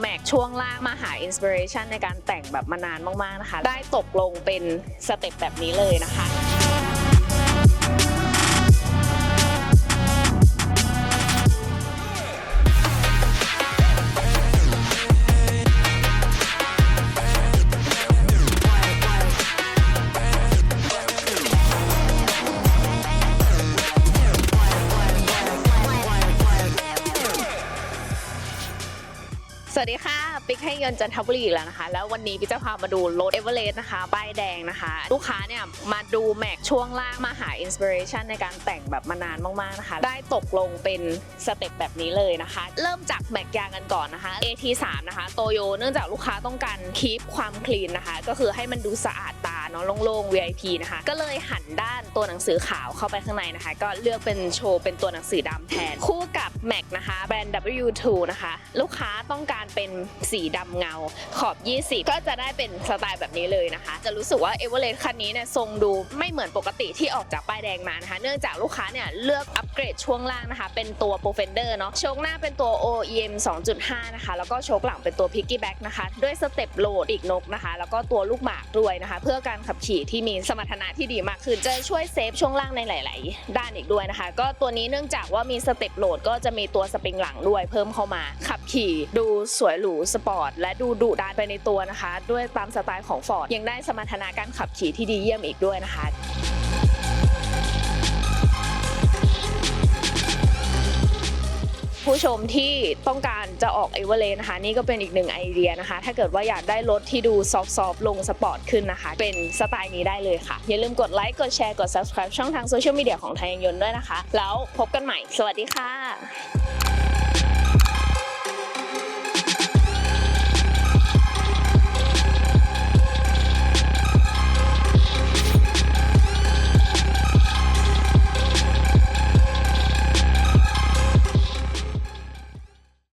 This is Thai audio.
แม็กช่วงล่างมาหาอินสปิเรชันในการแต่งแบบมานานมากๆนะคะ ได้ตกลงเป็นสเต็ปแบบนี้เลยนะคะ วัสดีค่ะ ปิ๊กให้เงินจันทบุรีอีกแล้วนะคะ แล้ววันนี้ปิ๊กจะพามาดูรถเอเวอเรสต์นะคะป้ายแดงนะคะ ลูกค้าเนี่ยมาดูแม็กช่วงล่างมาหาอินสปิเรชันในการแต่งแบบมานานมากๆนะคะ ได้ตกลงเป็นสเต็ปแบบนี้เลยนะคะ เริ่มจากแม็กยางกันก่อนนะคะ AT3 นะคะโตโยเนื่องจากลูกค้าต้องการคีปความคลีนนะคะ ก็คือให้มันดูสะอาด เนาะโล่งๆ VIP นะคะ ก็เลยหันด้านตัวหนังสือขาวเข้าไปข้างในนะคะ ก็เลือกเป็นโชว์เป็นตัวหนังสือดำแทน คู่กับแม็กนะคะแบรนด์ W2 นะคะ ลูกค้าต้องการเป็นสีดำเงาขอบ 20 ก็จะได้เป็นสไตล์แบบนี้เลยนะคะ จะรู้สึกว่าเอเวอเรสต์คันนี้เนี่ยทรงดูไม่เหมือนปกติที่ออกจากป้ายแดงมานะคะ เนื่องจากลูกค้าเนี่ยเลือกอัปเกรดช่วงล่างนะคะ เป็นตัว Profender เนาะโชคหน้าเป็นตัว OEM 2.5 นะคะ แล้วก็โชคหลังเป็นตัว Piggyback นะคะ ด้วยสเต็ปโหลดอีกนกนะคะ แล้วก็ตัวลูกหมากด้วยนะคะ เพื่อการการขับขี่ที่มีสมรรถนะที่ดีมากขึ้น จะช่วยเซฟช่วงล่างในหลาย ๆ ด้านอีกด้วยนะคะ ก็ตัวนี้เนื่องจากว่ามีสเต็ปโหลดก็จะมีตัวสปริงหลังด้วยเพิ่มเข้ามา ขับขี่ดูสวยหรูสปอร์ตและดูดุดันไปในตัวนะคะ ด้วยตามสไตล์ของ Ford ยังได้สมรรถนะการขับขี่ที่ดีเยี่ยมอีกด้วยนะคะ ผู้ชมที่ต้องการจะออกเอเวอเรสต์นะคะ นี่ก็เป็นอีกหนึ่งไอเดียนะคะ ถ้าเกิดว่าอยากได้รถที่ดูซอฟต์ๆลงสปอร์ตขึ้นนะคะ เป็นสไตล์นี้ได้เลยค่ะ อย่าลืมกดไลค์กดแชร์กด subscribe ช่องทางโซเชียลมีเดียของไทยยนต์ด้วยนะคะ แล้วพบกันใหม่ สวัสดีค่ะ